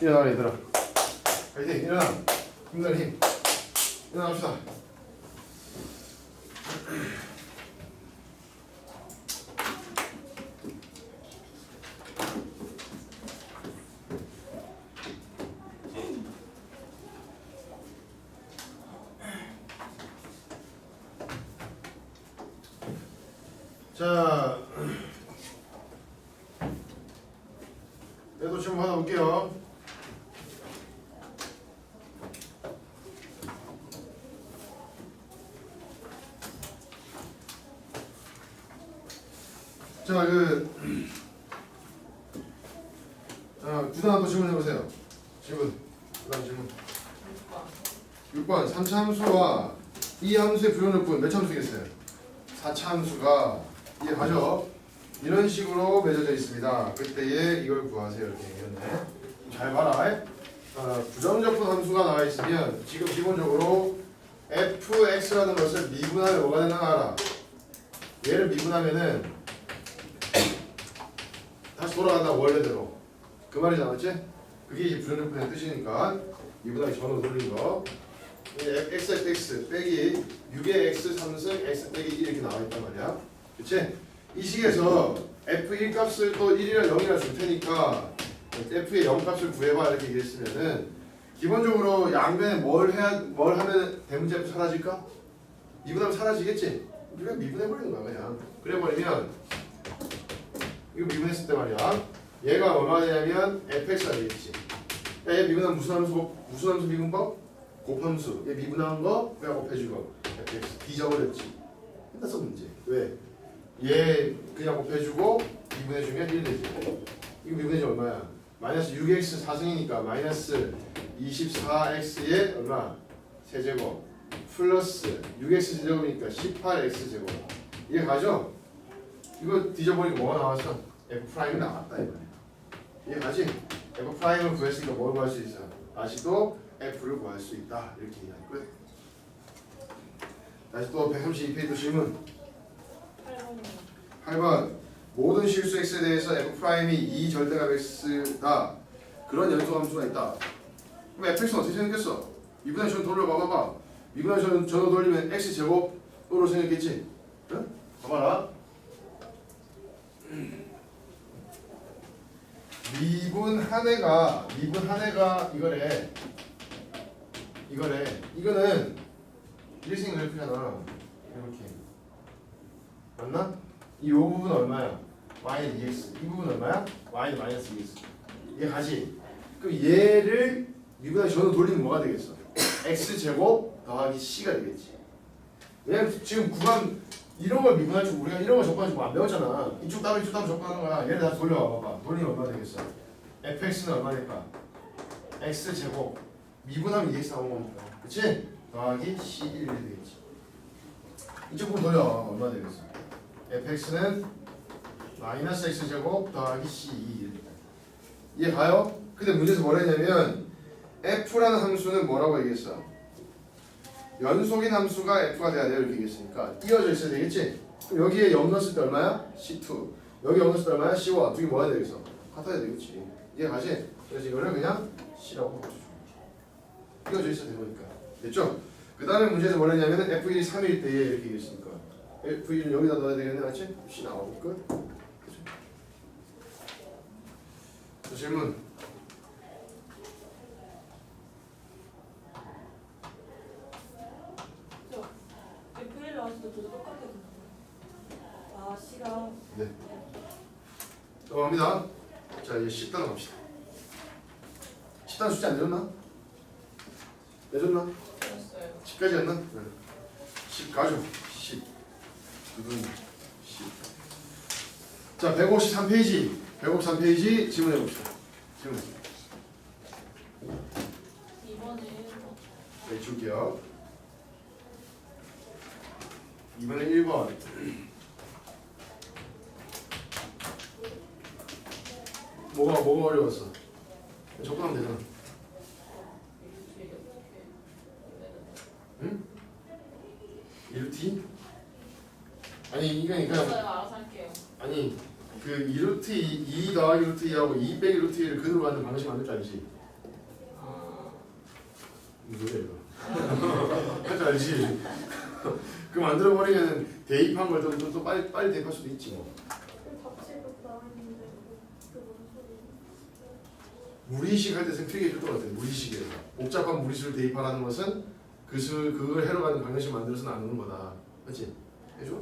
일어나 얘들아. 파이팅 일어나. 힘내 힘 일어납시다 자 얘도 질문 하나 볼게요 자, 그, 자, 구단 한번 질문해 보세요. 질문. 그다음 질문. 6번. 3차 함수와 이 함수의 부연력분 몇 참수겠어요? 4차 이해 가죠? 이런 식으로 맺어져 있습니다. 그때에 이걸 구하세요. 이렇게 얘기했네. 잘 봐라. 어, 부정적분 함수가 나와 있으면 지금 기본적으로 fx라는 것을 미분하면 뭐가 되나 알아. 얘를 미분하면은 다시 돌아간다 원래대로 그 말이잖아 맞지? 그게 이제 불연분의 뜻이니까 이보다 전후 돌린 거 x x 빼기 6의 x 3승 x 빼기 1 이렇게 나와 있단 말이야 그치? 이 식에서 f1 값을 또 1이랑 0이라 줄 테니까 f의 0 값을 구해봐 이렇게 얘기했으면은 기본적으로 양변에 뭘 해야 뭘 하면 대문제 f 사라질까? 미분하면 사라지겠지? 우리가 미분해버리는 거야 그냥 그래버리면 이거 미분했을 때 말이야. 얘가 얼마나 되냐면 fx가 되겠지. 야, 얘 미분하면 무슨 함수 무슨 함수 미분법? 곱함수. 얘 미분한 거 그냥 곱해주고 fx 뒤져버렸지. 끝났어 문제. 왜? 얘 그냥 곱해주고 미분해주면 1 되지. 이거 미분해주면 얼마야? 마이너스 6x 4승이니까 마이너스 24x에 얼마? 세제곱 플러스 6x 제곱이니까 18x 제곱. 이해 가죠? 이거 뒤져보니까 뭐가 나왔어? F 프라임이 나왔다 이거네. 이해 가지? F 프라임을 구했으니까 뭘 구할 수 있어? 다시 또 F를 구할 수 있다 이렇게 얘기하는 거야. 다시 또 132페이지 질문 8번 모든 실수 x에 대해서 F 프라임이 2 절대값 x다 그런 연소함수가 있다. 그럼 fx는 어떻게 생겼어? 미분의 전 돌려봐봐봐. 미분의 전 전호 돌리면 x 제곱으로 생겼겠지? 응? 봐봐라. 미분 한 해가 미분 한 해가 이거래 이거래 이거는 일생 그래프잖아 이렇게 맞나? 이 요 부분 얼마야? y 2x 이 부분 얼마야? y 마이너스 2x 얘 가지 그럼 얘를 미분의 전후 돌리면 뭐가 되겠어? x 제곱 더하기 c가 되겠지 왜냐면 지금 구간 이런 걸 미분할 줄 우리가 이런 거 접근할 줄안 배웠잖아. 이쪽 따로 이쪽 따로 접근하는 거야. 얘를 다 돌려와 봐봐. 돌리면 얼마 되겠어? fx는 얼마 될까? x 제곱 미분하면 2x 나오는 거니까. 그치? 더하기 c1 되겠지. 이쪽 부분 돌려와 얼마 되겠어? Fx는 마이너스 x 제곱 더하기 c2 이해 가요? 근데 문제에서 뭐라 했냐면 f라는 함수는 뭐라고 얘기했어? 연속인 함수가 f가 돼야 돼요 이렇게 얘기했으니까 띄어져 있어야 되겠지? 그럼 여기에 0 넣었을 때 얼마야? c2 여기 0 넣었을 때 얼마야? c1 두개 뭐 해야 되겠어? 같아야 되겠지 이해 가지? 그래서 이거를 그냥 c라고 거지 띄어져 있어야 되니까 됐죠? 그 다음에 문제에서 뭐라 했냐면 f1이 3일 때에 이렇게 얘기했으니까 f1은 여기다 넣어야 되겠네 맞지? c 나오고 끝? 자, 질문 F1 나왔을 때 저도 똑같아요. 아, C랑 네. 넘어갑니다. 자 이제 10단어 갑시다. 10단어 숙제 안 내줬나? 내줬나? 했어요. 10까지 했나? 네. 10 가죠. 10. 두분 10. 자 153페이지. 153페이지 질문해 봅시다. 질문. 네 줄게요. 이번에 1번. 뭐가 뭐가 어려웠어? 접근하면 되잖아. 응? 1루트? 아니 그러니까 알아서 할게요. 아니 그 2루트 2, 2 더하기 루트 2하고 2 빼기 루트 1을 근으로 가는 방식 만들 줄 알지? 무슨 소리야 이거 할 줄 알지 그 만들어 버리면 대입한 걸또또 빨리 빨리 대입할 수도 있지 뭐 답지도 나왔는데 그뭔 소리? 무리식 할 때 생각해 해줄 것 같아 무리식에서 복잡한 무리식을 대입하라는 것은 그 수, 그걸 해로 가는 방정식 만들어서 나누는 거다 그렇지? 해줘?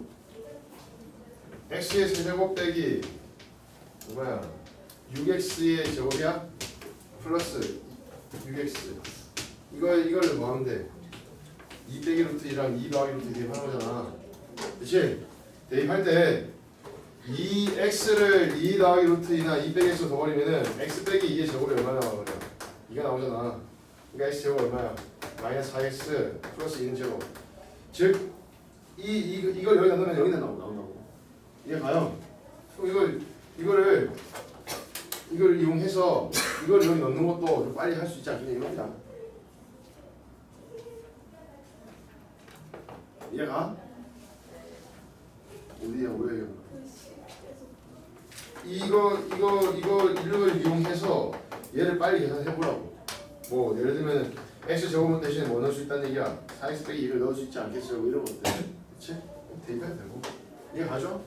X의 세제곱 빼기 뭐야 6x의 제곱이야? 플러스 6x 이거 이걸 뭐 하면 돼? 2 빼기 루트 2랑 2 더하기 루트 대입하는 거잖아 그치? 대입할 때 2x를 2 더하기 루트 2나 2 빼기 x로 더버리면은 x 빼기 2의 제곱이 얼마 나와버려? 2가 나오잖아 그러니까 x 제곱 얼마야? 마이너스 4x 플러스 2는 제곱 즉 이, 이, 이걸 여기다 넣으면 여기다 나오, 나온다고 이해 가요? 이걸 이거를 이걸 이용해서 이걸 여기 넣는 것도 좀 빨리 할 수 있지 않겠냐 이겁니다 이해가? 어디야 왜 글씨 계속 이거 이거 이거 이걸 이용해서 얘를 빨리 계산해 보라고. 뭐 예를 들면 x 제곱은 대신에 뭐 넣을 수 있다는 얘기야. 4x 빼기 2를 넣을 수 있지 않겠어? 뭐 이런 것들. 그렇지? 대입해도 되고. 이해 가죠?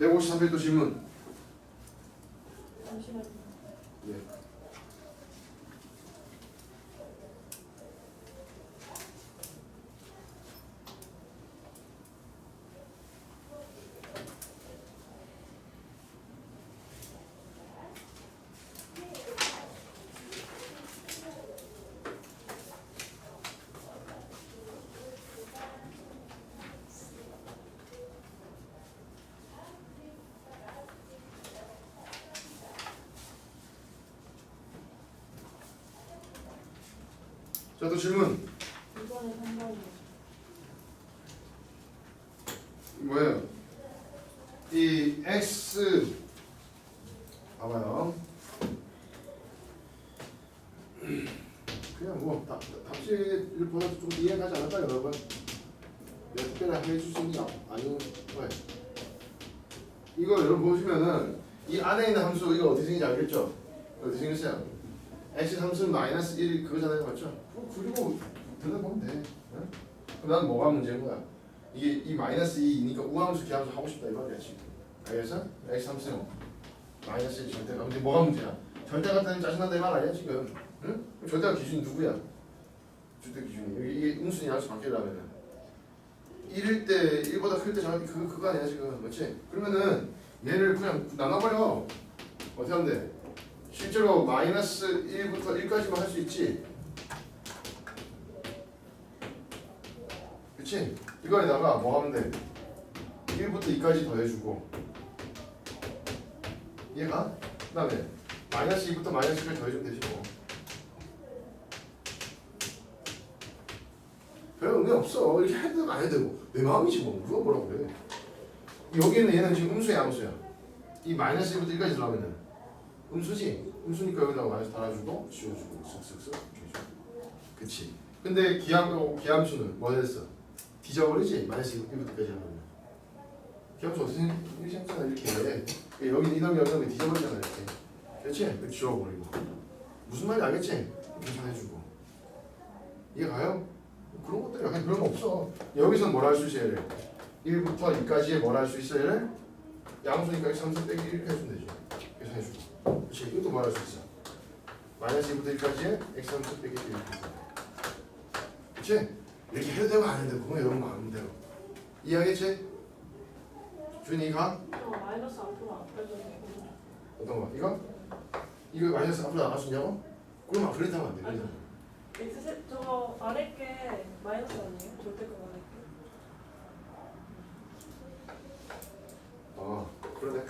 153회 또 질문. 잠시만요. 예. 자, 또 질문. 이번에 상관이 뭐예요? 이 x 봐봐요. 그냥 뭐 답, 답지보다 좀 이해가 지 않을까요, 여러분? 해줄 수 있는 게 아닌 거예요. 이거 여러분 보시면은 이 안에 있는 함수 이거 어떻게 생긴지 알겠죠? 어떻게 생겼어요? X 함수는 마이너스 1 그거잖아요, 맞죠? 그거 그리고 들어보면 돼. 응? 그럼 난 뭐가 문제인 거야? 이게 이 마이너스 2니까 우함수 기함수 하고 싶다 이 말이야 지금 알겠어? x 함수는 마이너스 1 절대가 근데 뭐가 문제야? 절대가 때문에 짜증난다 이 말 아니야 지금 응? 그럼 절대가 기준이 누구야? 절대 기준이 이게 음수니 양수 바뀌려면은 1일 때 1보다 클 때 정확히 그, 그거 아니야 지금 그렇지? 그러면은 얘를 그냥 나눠버려 어떻게 하면 돼? 실제로 마이너스 1부터 1까지만 할 수 있지? 그치? 이거에다가 뭐 하면 돼? 1부터 2까지 더해주고. 얘가? 그 다음에 마이너스 2부터 마이너스 1까지 더해주면 되지 뭐. 별 의미 없어. 이렇게 해도 안 해도 되고 내 마음이지 뭐. 누가 뭐라고 그래? 여기는 얘는 지금 음수야 양수야. 이 마이너스 1부터 1까지 들어가면은. 음수지 음수니까 여기다가 마이너스 달아주고 지워주고. 쓱쓱쓱 해주고. 그치. 근데 기함, 기함수는 뭐 됐어? 뒤져버리지? 마이너스 1부터까지 하면. 기함수 어떻게 생겼잖아 이렇게. 여기 이놈이 여기 뒤져버리잖아 이렇게. 그렇지? 이렇게 지워버리고. 무슨 말인지 알겠지? 계산해주고. 이해 가요? 그런 것들이 약간 별거 없어. 여기서 뭘할 수 있어 얘를 1부터 2까지에 뭘할 수 있어 얘를 양수니까 3수 빼기 1 이렇게 해주면 되죠. 계산해주고 그렇지 이것도 뭘할수 있어 마이너스 2부터 1까지에 x 3수 빼기 1 이렇게 해주면 그렇지? 이렇게 해도 되고 안 해도 되고 그건 여러분 마음대로 이해하겠지? 준이 가? 저 마이너스 앞으로 안 빼져요. 어떤 거? 이거? 이거 마이너스 앞으로 나갈 수 있냐고? 그럼 안 그랬다면 안 돼. 그래서. X 세 저거 아래 게 마이너스 아니에요? 절대값 아래 게. 아 그러네.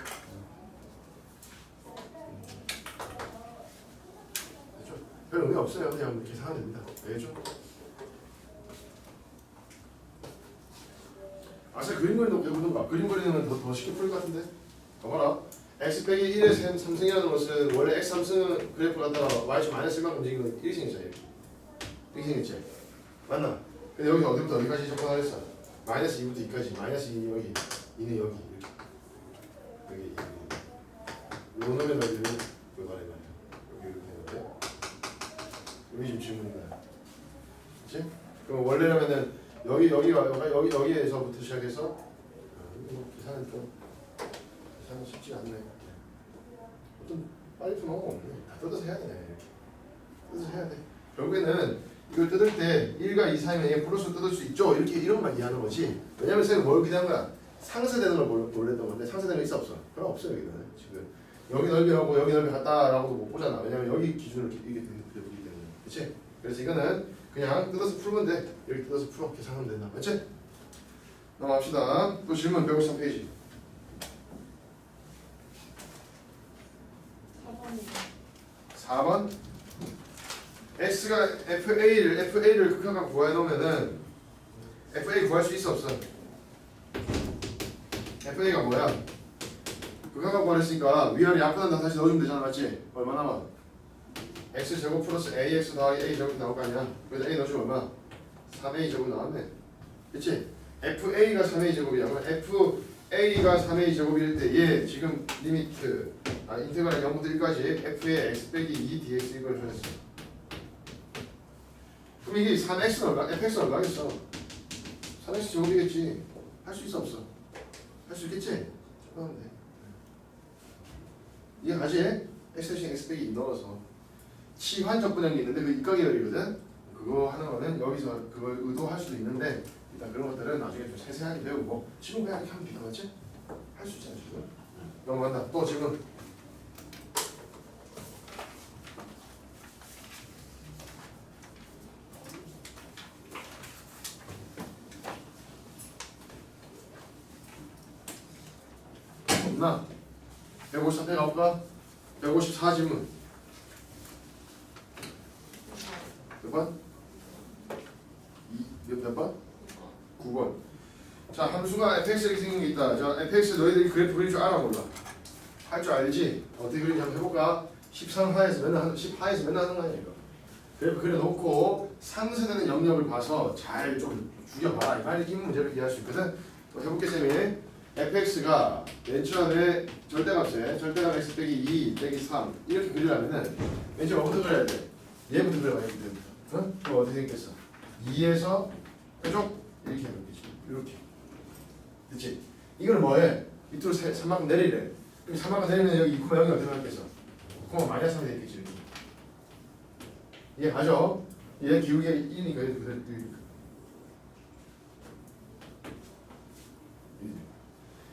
됐죠? 별 의미 없어요. 그냥 계산하면 됩니다. 알겠죠? 아싸 그림 그리는 거 배우든가. 그림 그리는 건 더, 더 쉽게 풀릴 것 같은데. 봐봐라. x 빼기 1의 3승이라는 것은 원래 x 3승 그래프 갖다가 y축 마이너스 1만큼 움직이는 건 1이 생겼잖아. 이렇게 생겼지? 맞나? 근데 여기서 어디부터 어디까지 접근하랬어? 마이너스 2부터 2까지. 마이너스 2 여기. 2는 여기. 여기. 여기. 요 놈의 넓이는 여기 지금 질문인 그럼 원래라면은 여기 여기가 여기 여기 여기에서부터 시작해서 어, 이거 계산은 좀 계산은 쉽지 않네. 좀 빨리 푸는 거 없네. 다 뜯어서 해야 되네. 이렇게. 뜯어서 해야 돼. 결국에는 이걸 뜯을 때 1과 2 사이면 얘 플러스 뜯을 수 있죠. 이렇게 이런 것만 이해하는 거지. 왜냐면 쌤이 뭘 기대한 거야? 상쇄되는 걸 몰- 몰랐던 건데 상쇄되는 거 있어 없어? 그럼 없어요 여기는 지금 여기 넓이하고 여기 넓이 같다라고도 못 보잖아. 왜냐면 여기 기준을 이게. 그렇지? 그래서 이거는 그냥 뜯어서 풀면 돼. 여기 뜯어서 풀어 계산하면 된다. 맞지? 넘어갑시다. 또 질문 153페이지. 4번이요. 4번 x가 FA를 FA를 극한값 구해 놓으면은 FA 구할 수 있어 없어? FA가 뭐야? 극한값 구하랬으니까 위아래 약분한다 다시 넣어주면 되잖아 맞지? 얼마 남아? X 제곱 플러스 ax 더하기 a 제곱이 나올 거 아니야? 그래서 a 넣어주면 얼마? 3a 제곱 나왔네 그치? FA가 3a 제곱이야 FA가 3a 제곱일 때 얘 지금 리미트 아, 인테그랄 0부터 1까지 f의 x 빼기 2 dx 이걸 표현했어. 그럼 이게 3x는 얼마, fx는 얼마겠어? 3x 제곱이겠지. 할 수 있어 없어? 할 수 있겠지? 하면 돼. 이해 가지? x 대신 x 빼기 2 넣어서 치환적 분양이 있는데 그 입각이열이거든. 그거 하는 거는 여기서 그걸 의도할 수도 있는데 일단 그런 것들은 나중에 좀 세세하게 배우고 지금 그냥 이렇게 하면 되다 맞지? 할 수 있잖아 지금. 넘어간다. 또 질문. 없나? 153회 가볼까? 154질문 몇 번? 이, 몇, 몇 번? 9번 자 함수가 fx 이렇게 생긴 게 있다 자 fx 너희들이 그래프 그릴 줄 알아 몰라? 할 줄 알지? 어떻게 그리는지 한번 해볼까? 13화에서 맨날 하는 10화에서 맨날 하는 거 아니야 이거 그래프 그려놓고 상쇄되는 영역을 봐서 잘 좀 죽여봐라 만약 이 문제를 이해할 수 있거든 또 해볼게 쌤이 fx가 맨 처음에 절대값에 절대값 x 빼기 2 빼기 3 이렇게 그리려면은 맨 처음 뭐부터 그려야 돼? 얘부터 그려봐 얘부터 응? 그럼 어떻게 생겼어? 2에서 뾰족 이렇게 하는 거지 이렇게 그치? 이거는 뭐해? 밑으로 3만큼 내리래 그럼 3만큼 내리면 여기 2, 0이 어떻게 나겠어? 9, 마이너스 3이 되겠지 이해 가죠? 얘 기울기가 1이니까 이렇게 그대로 이렇게.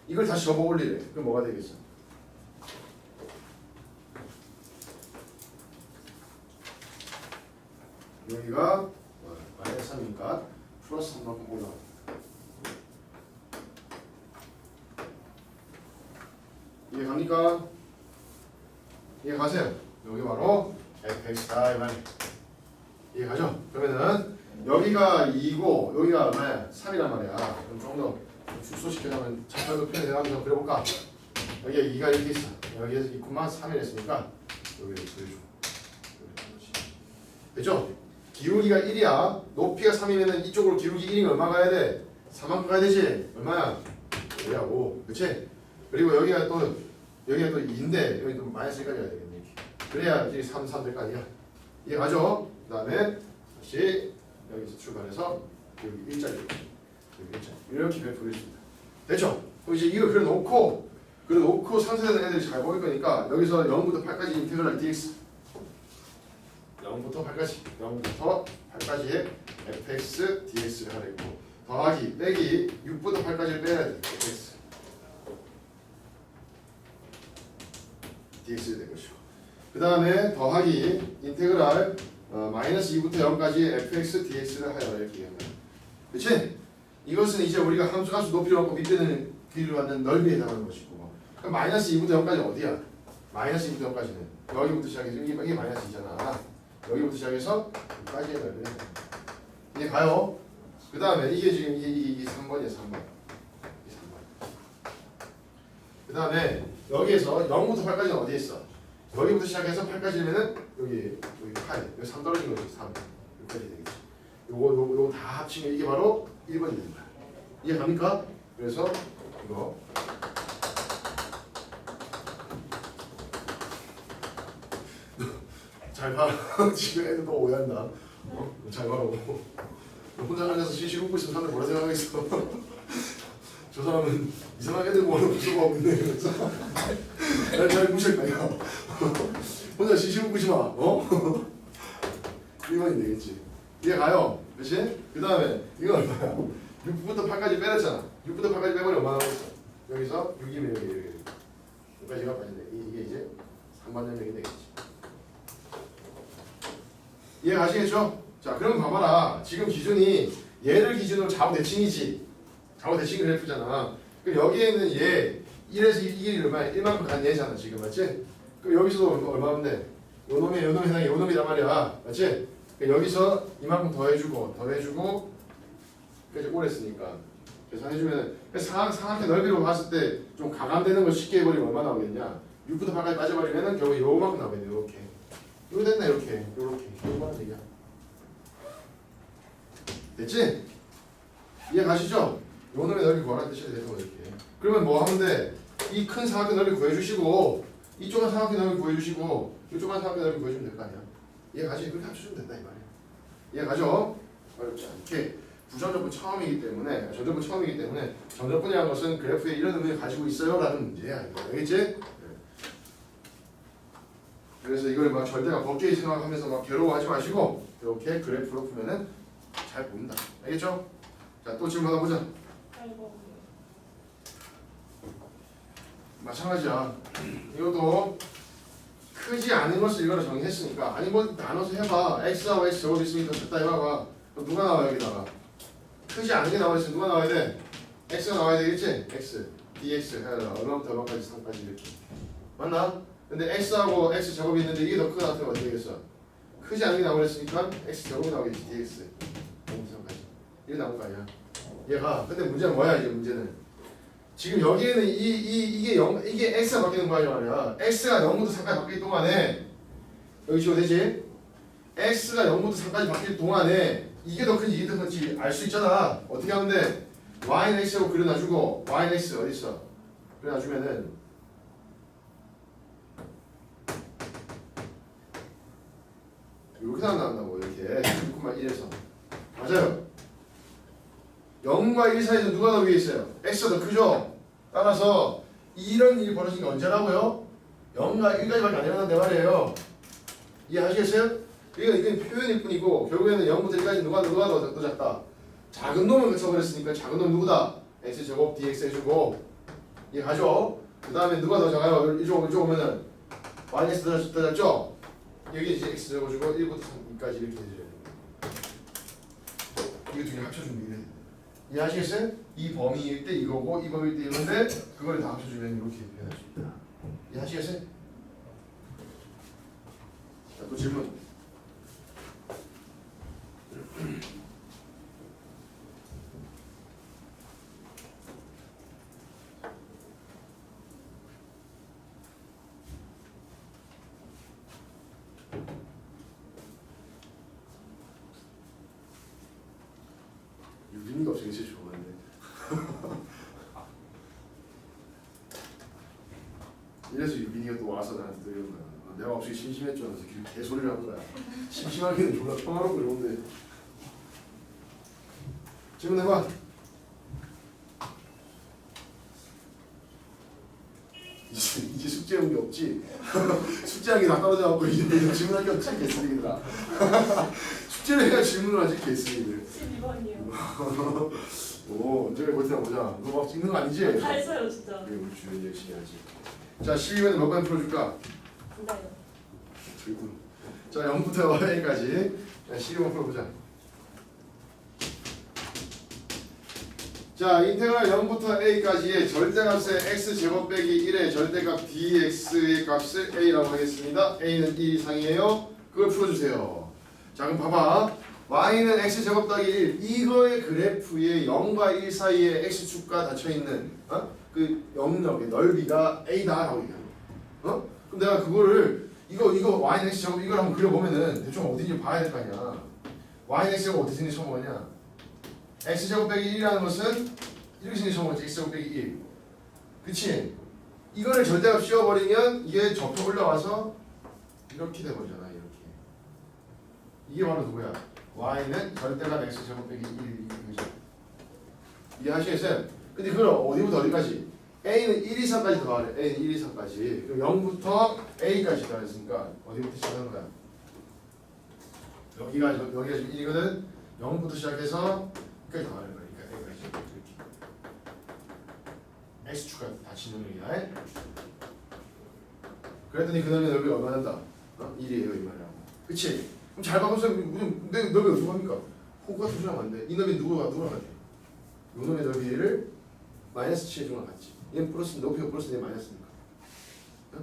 이걸 다시 접어 올리래. 그럼 뭐가 되겠어? 여기가 어, 마이너스 3이니까 플러스 3만큼 올라가. 이해 갑니까? 이해 가세요. 여기 바로 fx다 이 말이에요. 이해 가죠? 그러면은 여기가 2고 여기가 얼마야? 3이란 말이야. 그럼 좀더 축소시켜자면 잠깐 표현해 나가면서 그려볼까? 여기가 2가 이렇게 있어. 여기에서 2만 3이 됐으니까 여기를 그려줘. 됐죠? 기울기가 1이야. 높이가 3이면 이쪽으로 기울기 1이면 얼마 가야 돼? 4만큼 가야 되지? 얼마야? 여기야 5. 그치? 그리고 여기가 또 여기가 또 2인데 여기 또 마이너스 1까지 가야 되겠네. 그래야 이제 3, 3될거 아니야? 이해 가죠? 그 다음에 다시 여기서 출발해서 여기 일자리 여기 일자리 이렇게 줍니다. 됐죠? 그럼 이제 이거 그려놓고 그려놓고 상세되는 애들이 잘 보일 거니까 여기서 0부터 8까지 인테그랄 dx 0부터 8까지 0부터 8까지의 fx dx를 하랬고 더하기 빼기 6부터 8까지를 빼야 돼 fx dx가 된 것이고 그 다음에 더하기 인테그랄 어, 마이너스 2부터 0까지 fx dx를 하여 이렇게 얘기합니다. 그치? 이것은 이제 우리가 함수 값을 높이로 갖고 밑에는 길이를 받는 넓이에 해당하는 것이고 그럼 마이너스 2부터 0까지 어디야? 마이너스 2부터 0까지는 여기부터 시작해서 이게 마이너스 2잖아 여기부터 시작해서 여기까지의 넓이는 이게 가요. 그 다음에 이게 지금 이게, 이게, 이게 3번이야 3번. 이게 3번. 그 다음에 여기에서 0부터 8까지는 어디에 있어? 여기부터 시작해서 8까지면은 여기 여기 8 여기 3 떨어진 거지 3 여기까지 되겠지. 요거 요거 요거 다 합치면 이게 바로 1번이 된다. 이해 갑니까? 그래서 이거 잘 봐. 지금 애들 또 오해한다. 어? 잘 봐라고. 혼자 앉아서 실실 웃고 있으면 사람들 뭐라 생각하겠어 저 사람은 이상하게 들고 오는 구조가 없는데 그래서 난잘 무시할 거야 혼자 실실 웃고 있지 마 어? 1번이 되겠지 이해 가요 그치? 그 다음에 이거 얼마야 6부터 8까지 빼랬잖아 6부터 8까지 빼버리면 얼마나 남았어 여기서 6이면 여기 여기 여기까지가 빠진대 이게 이제 상반절명이 되겠지 이해 가시겠죠? 자 그럼 봐봐라 지금 기준이 얘를 기준으로 좌우 대칭이지 좌우 대칭 그래프잖아 그럼 여기에는 얘 1에서 1이 얼마야? 1만큼 간 얘잖아 지금 맞지? 그럼 여기서도 얼마, 얼마면 돼? 요 놈이 요 놈이 해당이 요 놈이란 말이야 맞지? 그럼 여기서 이만큼 더해주고 더해주고 그래서 오랬으니까 계산해주면 삼, 삼각형 넓이로 봤을 때 좀 가감되는 거 쉽게 해버리면 얼마 나오겠냐 6부터 8까지 빠져버리면 결국 요만큼 나오겠네 이렇게 이거 됐네 이렇게 이렇게 이거만 얘기야 됐지? 이해 가시죠? 요 놈의 넓이 구하라는 뜻이 되는 거 이렇게 그러면 뭐 하면 돼? 이 큰 사각형 넓이 구해주시고 이쪽은 사각형 넓이 구해주시고 이쪽은 사각형 넓이 구해주면 될 거 아니야 이해 가지? 그렇게 합쳐주면 된다 이 말이야 이해 가죠? 어렵지 않게 부정적분 처음이기 때문에 전적분 처음이기 때문에 전적분이라는 것은 그래프에 이런 의미를 가지고 있어요 라는 문제야 이거 알겠지? 네. 그래서 이걸 막 절대가 벗게 생각하면서 막 괴로워하지 마시고 이렇게 그래프로 풀면은 잘 보인다 알겠죠? 자 또 질문 하나 보자. 마찬가지야 이것도 크지 않은 것을 이거로 정의했으니까 아니 뭐 나눠서 해봐 x하고 x 제곱 있으니까 됐다 해봐봐 그럼 누가 나와 여기다가 크지 않은 게 나와 있으면 누가 나와야 돼? x가 나와야 되겠지? x dx 얼마부터 얼마까지 3까지 이렇게 맞나? 근데 x하고 x 제곱이 있는데 이게 더 크다 같으면 어떻게 되겠어? 크지 않은 게 나오랬으니까 x 제곱이 나오겠지 dx 3까지 이게 나온 거 아니야 얘가 근데 문제는 뭐야 이제 문제는 지금 여기에는 이, 이, 이게 0, 이게 x가 바뀌는 거야 말이야 x가 0부터 3까지 바뀔 동안에 여기 지워 되지? x가 0부터 3까지 바뀔 동안에 이게 더 큰지 이게 더 큰지 알 수 있잖아 어떻게 하면 돼? y는 x라고 그려놔주고 y는 x 어디 있어? 그려놔주면은 이렇게 나온다고 이렇게 6,1에서 맞아요 0과 1 사이에서 누가 더 위에 있어요? x가 더 크죠? 따라서 이런 일이 벌어진 게 언제라고요? 0과 1까지밖에 안 일어난단 말이에요 이해하시겠어요? 이건 이건 표현일 뿐이고 결국에는 0부터 1까지 누가 누가 더, 더 작다? 작은 놈을 그쳐버렸으니까 작은 놈 누구다? x제곱 dx 해주고 이해가죠? 그 다음에 누가 더 작아요? 이쪽 이쪽 오면은 작- 더 작죠? 여기 이제 x 적어주고 1부터 3까지 이렇게 해줘요 이거 두 개 합쳐주면 이래 이해하시겠어요? 이 범위일 때 이거고 이 범위일 때 이건데 그걸 다 합쳐주면 이렇게 표현할 수 있다 이해하시겠어요? 자, 또 질문 유빈이가 없으니 진짜 좋았는데 이래서 유빈이가 또 와서 나한테 또 이런 거야 아, 내가 없이 심심했죠 하면서 길 개소리를 하는 거야 심심하기는 졸라 평화롭고 좋은데 질문해봐 이제, 이제 숙제한 게 없지 숙제한 게 다 떨어져갖고 이제 질문할 게 없지 개쓰레기들아 숙제를 해야 질문을 하지 개쓰레기들 12번이요. 오, 언제 버티나 보자. 너 막 찍는 거 아니지? 다 했어요 진짜. 그래, 우리 주연 열심히 하지. 자, 12번에 몇번 풀어줄까? 줄군. 자, 0부터 A까지. 자, 12번 풀어보자. 자, 인테그랄 0부터 A까지의 절대값의 X제곱 빼기 1의 절대값 dx의 값을 A라고 하겠습니다. A는 1 이상이에요. 그걸 풀어주세요. 자, 그럼 봐봐. y는 x제곱 더하기 1 이거의 그래프에 0과 1 사이에 x축과 닫혀있는 어? 그 영역의 넓이가 a다라고 얘기하는 거야 어? 그럼 내가 그거를 이거 이거 y는 x제곱 이걸 한번 그려보면은 대충 어딘지 봐야 될 거 아니야 y는 x제곱 어디 생긴 처음 보냐 x제곱 빼기 1이라는 것은 이렇게 생긴 처음 보지 x제곱 빼기 1 그치? 이거를 절대값 씌워버리면 이게 접혀 올라와서 이렇게 돼버리잖아 이렇게 이게 바로 누구야? y는 절대값 x 제곱 빼기 1 이거죠. 이해하시겠어요? 근데 그걸 어디부터 어디까지? a는 1, 2, 3까지 더하래. a는 1, 2, 3까지. 그럼 0부터 a까지 더했으니까 어디부터 시작하는 거야? 여기가 여기가 지금 1이거든. 0부터 시작해서 끝까지 더하는 거니까 a까지 이렇게. x축가 다 진동력이야. 그랬더니 그 놈의 넓이 얼마 난다? 어? 1이에요 이 말이야. 그치? 그럼 잘 바꿔서 내 넓이 어떻게 합니까? 호가 투수하면 안 돼. 이 넓이 누구가 누구랑 같아? 요 놈의 넓이를 마이너스 7에 중랑 같지. 얘는 플러스 높이가 플러스 얘 마이너스니까. 어?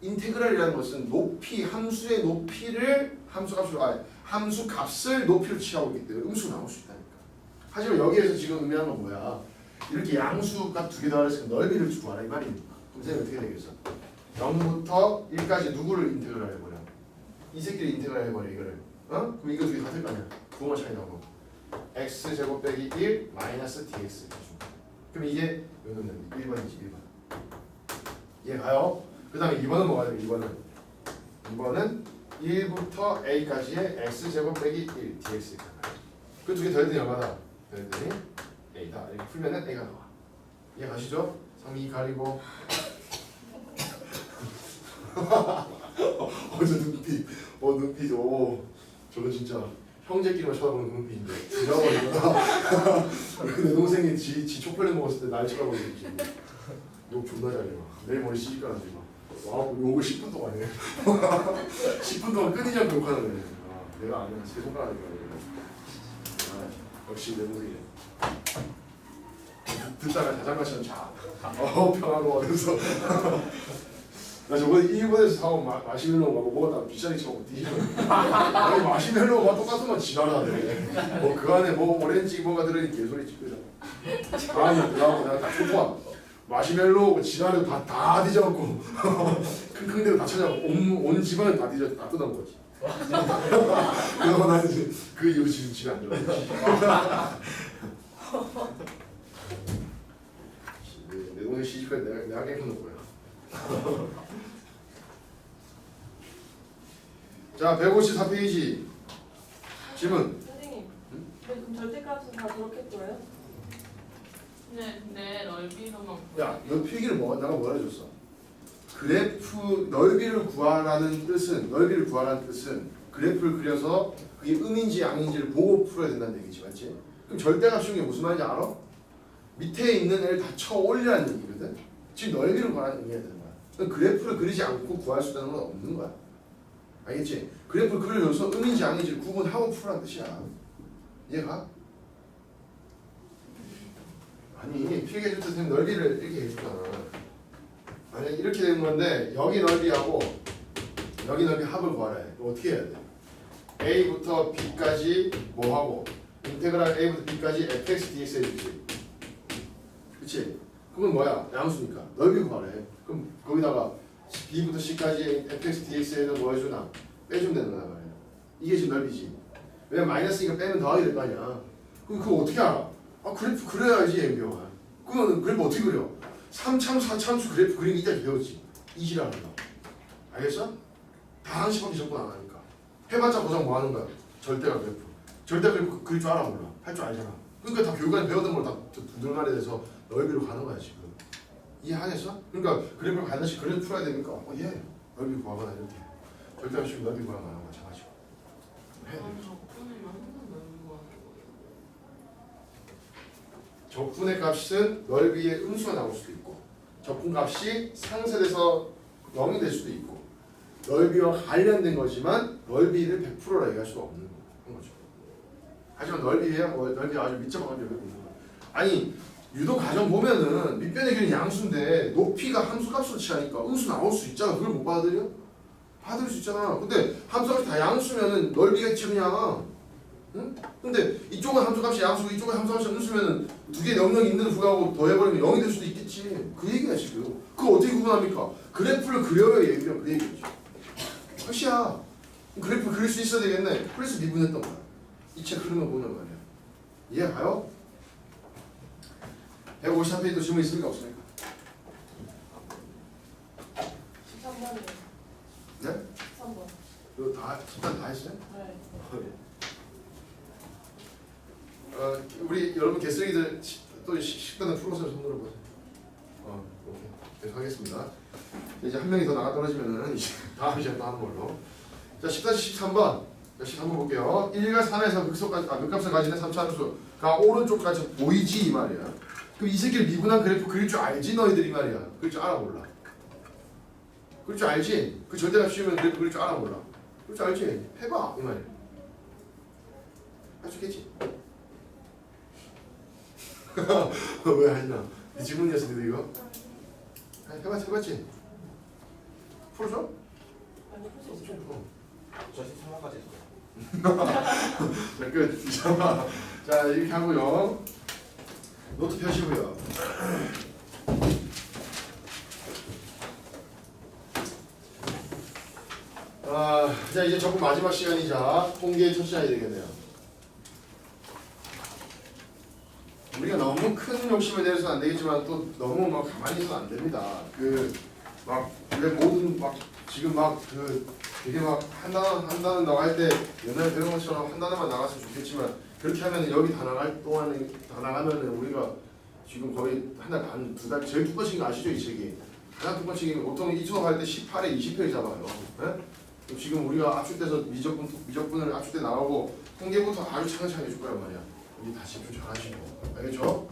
인테그랄이라는 것은 높이 함수의 높이를 함수 값으로 아 함수 값을 높이로 취하고 있기 때문에 음수가 나올 수 있다니까. 하지만 여기에서 지금 의미하는 건 뭐야? 이렇게 양수값 두개 더하니까 넓이를 주고 하라 이 말입니다. 그럼 쌤 어떻게 되겠어? 0부터 1까지 누구를 인테그랄 해버려? 이 새끼를 인테그랄 해버려 이거를. 어? 그럼 이거 두개 같을 거 아니야? 부호가 차이 나고. X 제곱 빼기 1 마이너스 dx. 그럼 이게 요놈은 1번이지 1번. 이해 가요? 그 다음에 2번은 뭐가 돼요? 2번은 2번은 1부터 a까지의 x 제곱 빼기 1 dx 그 두 개 더했더니 얼마다? 더했더니 a다 이렇게 풀면은 a가 나와 이해 가시죠? 상이 가리고 어저 눈빛 어 눈빛 오 저거 진짜 형제끼리만 쳐다보는 그 눈빛인데. 죽어버리구나 내 동생이 지, 지 초콜릿 먹었을 때 날 쳐다보고 있지. 욕 존나 잘해 막. 내일 머리 시집 가는데 막와 욕을 10분 동안 해. 10분 동안 끊이지 않고 욕하는 거야. 아, 내가 아는 세 손가락이야 아, 역시 내 동생이야. 듣다가 자장가처럼 자. 어 평화로워. 그래서 나 저번에 일본에서 사온 마, 마시멜로 막 먹었다가 비싸게 쳐먹고 뒤지는 아니 마시멜로가 똑같으면 지랄하네. 뭐 그 안에 뭐 오렌지 뭐가 들어있는 개소리 찍거든 아니 그러고 내가 딱 초토화 마시멜로 지랄을 다, 다 뒤져갖고 킁킁대고 다 찾아갖고 온, 온 집안을 다 뒤져 다 뜯어먹은 거지. 그래서 나는 이제 그 이후 지금 집에 안 들어 내, 내 동생 시집갈 때 내가 내가 깨끗한 거야. 자, 154페이지 질문. 선생님, 근데 그럼 절대값은 다 그렇겠고요? 네, 네 넓이로만 야, 너 필기를 뭐 내가 뭐 알려줬어? 그래프 넓이를 구하라는 뜻은 넓이를 구하라는 뜻은 그래프를 그려서 그게 음인지 양인지를 보고 풀어야 된다는 얘기지, 맞지? 그럼 절대값 쉬운 게 무슨 말인지 알아? 밑에 있는 애를 다 쳐 올리라는 얘기거든. 지금 넓이를 구하라는 얘기해야 되는 거야. 그래프를 그리지 않고 구할 수 있다는 건 없는 거야. 알겠지? 그래프를 그려줘서 음인지 양인지를 구분하고 풀라는 뜻이야. 이해가? 아니 필기해줄 때 넓이를 이렇게 해주잖아. 만약 이렇게 되는 건데 여기 넓이하고 여기 넓이 합을. 그럼 어떻게 해야 돼? a부터 b까지 뭐 하고 인테그랄 a부터 b까지 fx dx 해주지. 그치? 그건 뭐야? 양수니까 넓이 구하라 해. 그럼 거기다가 b부터 c까지 fx dx에는 뭐 해주나? 빼주면 거야 말이야. 이게 지금 넓이지. 왜냐면 마이너스니까 빼면 더하게 될 거 아니야. 그럼 그거 어떻게 알아? 아 그래프 그려야지 엠비형아. 그러면 그래프 어떻게 그려? 3참수 4참수 그래프 그리기 이따 배웠지. 이지라는 거. 알겠어? 다한 시밖에 접근 안 하니까. 해봤자 고장 뭐 하는 거야? 절대가 그래프. 절대 그래프 그릴 줄 알아 몰라? 할 줄 알잖아. 그러니까 다 교육관에 배우던 걸다 두들만에 대해서 넓이로 가는 거야 지금. 이해하겠어? 그러니까 그래프를 반드시 그래프 풀어야 되니까 어 예. 넓이 구하거나 이렇게. 절대 없이 넓이 구하거나 마찬가지고. 해야 거예요. 적분의 값은 넓이의 음수가 나올 수도 있고 적분 값이 상쇄돼서 0이 될 수도 있고 넓이와 관련된 거지만 넓이를 100%라 얘기할 수가 없는 거죠. 하지만 넓이야 뭐 넓이 아주 되고 있는 거야. 아니 유도 가정 보면은 밑변의 길이 양수인데 높이가 함수 값으로 취하니까 음수 나올 수 있잖아. 그걸 못 받아들여? 받을 수 있잖아. 근데 함수 값이 다 양수면은 넓이겠지 그냥. 응? 근데 이쪽은 함수값이 양수고 이쪽은 함수값이 음수면은 두 개 영역이 있는데도 불구하고 더해버리면 0이 될 수도 있겠지 그 얘기야 지금 그거 어떻게 구분합니까? 그래프를 그려야 얘기야 그 얘기지 끝이야 그래프 그릴 수 있어야 되겠네 그래서 미분했던 거야 이 책 흐름을 보는 말이야 이해 가요? 153페이지 또 질문 있습니까 없습니까? 13번이요. 네? 13번. 이거 다 식단 다 했어요? 네. 어, 우리 여러분 개쓰기들 시- 또 시- 식단을 풀어서 손 들어 보세요. 어, 오케이. 계속 하겠습니다. 이제 한 명이 더 나가 떨어지면은 이제 다음 시간 또 하는 걸로. 자, 14, 13번. 자, 13번 볼게요. 1과 3에서 극소까지, 아, 극값을 가지는 3차함수가 오른쪽까지 보이지 이 말이야. 그럼 이 새끼를 미분한 그래프 그릴 줄 알지 너희들이 말이야. 그릴 줄 알아 몰라. 그릴 줄 알지? 그 절대값 씌우면 그래프 그릴 줄 알아 몰라. 그릴 줄 알지? 해봐 이 말이야. 할 수 있겠지? 왜 하냐? 네 질문이었는데 이거? 아, 해봐 해봤지? 풀어줘? 아니 풀수 있어요. 좀 풀어. 저 13번까지 했어요. 자, 끝. 자, 자, 이렇게 하고요. 노트 펴시고요. 아, 자 이제 전부 마지막 시간이자 통계의 첫 시간이 되겠네요. 우리가 너무 큰 욕심을 내서는 안 되겠지만 또 너무 막 가만히 있어는 안 됩니다. 그막 원래 모든 막 지금 막 그 되게 막 한 단어 한 단어 나갈 때 옛날 배운 것처럼 한 단어만 나갔으면 좋겠지만 그렇게 하면 여기 다 나갈 동안에 다 나가면은 우리가 지금 거의 한 달 반, 두 달 제일 두꺼친 거 아시죠 이 책이 가장 두꺼친 게 보통 이 수업할 때 18에 20페이지 잡아요. 예? 그럼 지금 우리가 압축돼서 미적분 미적분을 압축돼 나오고 통계부터 아주 차근차근 해줄 거란 말이야. 여기 다 집중 잘 하시고 알겠죠?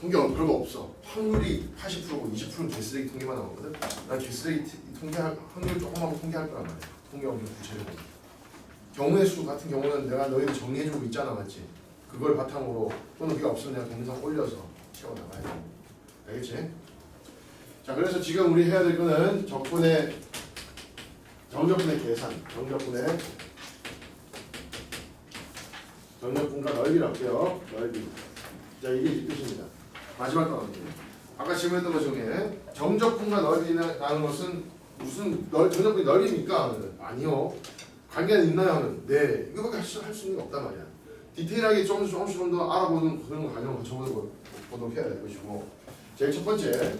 통계 어- 별거 없어. 확률이 80%고 20%는 개쓰레기 통계만 나오거든. 난 개쓰레기 티- 통계할 확률 조금하고 통계할 거란 말이야. 통계 엄청 구체적으로. 경우의 수 같은 경우는 내가 너희들 정리해주고 있잖아, 맞지? 그걸 바탕으로 또는 그게 없으면 내가 동영상 올려서 채워 나가야 돼. 알겠지? 자, 그래서 지금 우리 해야 될 거는 적분의 정적분의 계산, 정적분의 정적분과 넓이를 할게요. 넓이. 자, 이게 이 뜻입니다. 마지막 단어입니다. 아까 질문했던 것 중에 정적분과 넓이라는 것은 무슨 넓, 정적분이? 하면은 아니요. 관계는 있나요? 네. 이거밖에 할 수, 할 수 있는 게 없단 말이야. 디테일하게 조금씩 조금씩 좀 더 알아보는 그런 과정을 거쳐보도록 보도록 해야 될 것이고 제일 첫 번째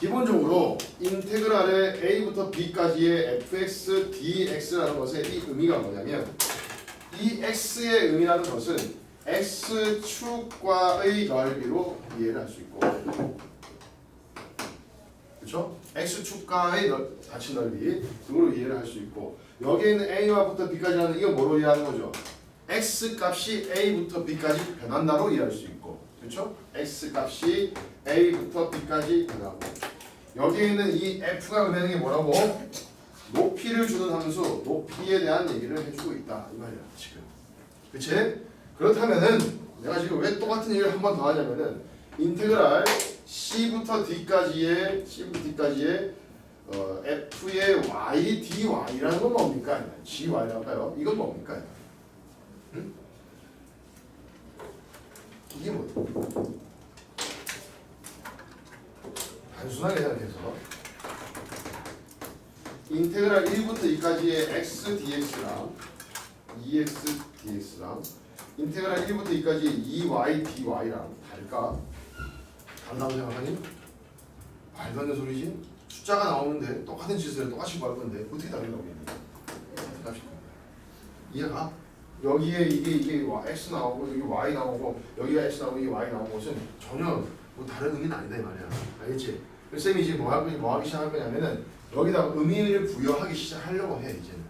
기본적으로 인테그랄의 a부터 b까지의 fx, dx라는 것의 이 의미가 뭐냐면 이 x의 의미라는 것은 x축과의 넓이로 이해를 할 수 있고 그렇죠? x축과의 넓, 닫힌 넓이 등으로 이해를 할 수 있고 여기에 있는 a와부터 b까지라는 이거 뭐로 이해하는 거죠? x 값이 a부터 b까지 변한다로 이해할 수 있고 그렇죠? x 값이 a부터 b까지 변하고 여기에 있는 이 f가 의미하는 게 뭐라고? 높이를 주는 함수 높이에 대한 얘기를 해주고 있다 이 말이야 지금 그치? 그렇다면은 내가 지금 왜 똑같은 얘기를 한 번 더 하냐면은 인테그랄 c부터 d까지의 c부터 d까지의 어, f의 y dy라는 건 뭡니까? gy랄까요? 이건 뭡니까? 응? 이게 뭐예요? 단순하게 생각해서 인테그랄 1부터 2까지의 x dx랑 2x dx랑 인테그랄 1부터 2까지의 2y dy랑 다를까? 다르다고 생각하니? 말도 안 되는 소리지? 숫자가 나오는데 똑같은 짓을 똑같이 구할 건데 어떻게? 답이 이해가? 여기에 이게 이게 와- x 나오고 여기 y 나오고 여기가 x 나오고 이게 y 나오는 것은 전혀 뭐 다른 의미는 아니다 이 말이야 알겠지? 쌤이 이제 뭐뭐 하기 시작할 거냐면은 여기다 의미를 부여하기 시작하려고 해 이제는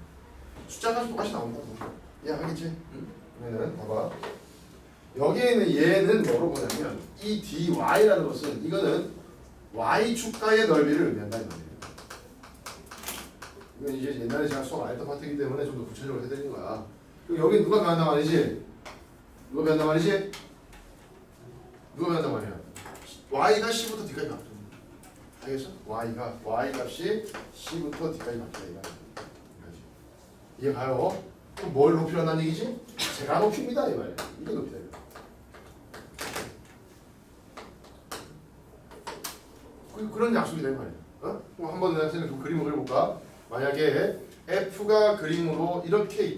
숫자가 똑같이 나온다고 이해하겠지? 응? 그러면은 봐봐 여기에 있는 얘는 뭐로 보냐면 이 dy라는 것은 이거는 y축가의 넓이를 의미한다 이 말이에요 이건 이제 옛날에 제가 수업 안 했던 파트이기 때문에 좀 더 구체적으로 해드리는 거야 그럼 여기 누가 변한단 말이지? 누가 변한단 말이지? 누가 변한단 말이야? y가 c부터 d까지 바뀌는 알겠어? y가 y 값이 c부터 d까지 말이야 이해가요? 그럼 뭘 높이로 한다는 얘기지? 제가 높입니다 이 말이야 이게 높이다 이거. 그, 그런 약속이다 이 말이야 어? 그럼 한번 내가 선생님 그 그림을 그려볼까? 만약에 f가 그림으로 이렇게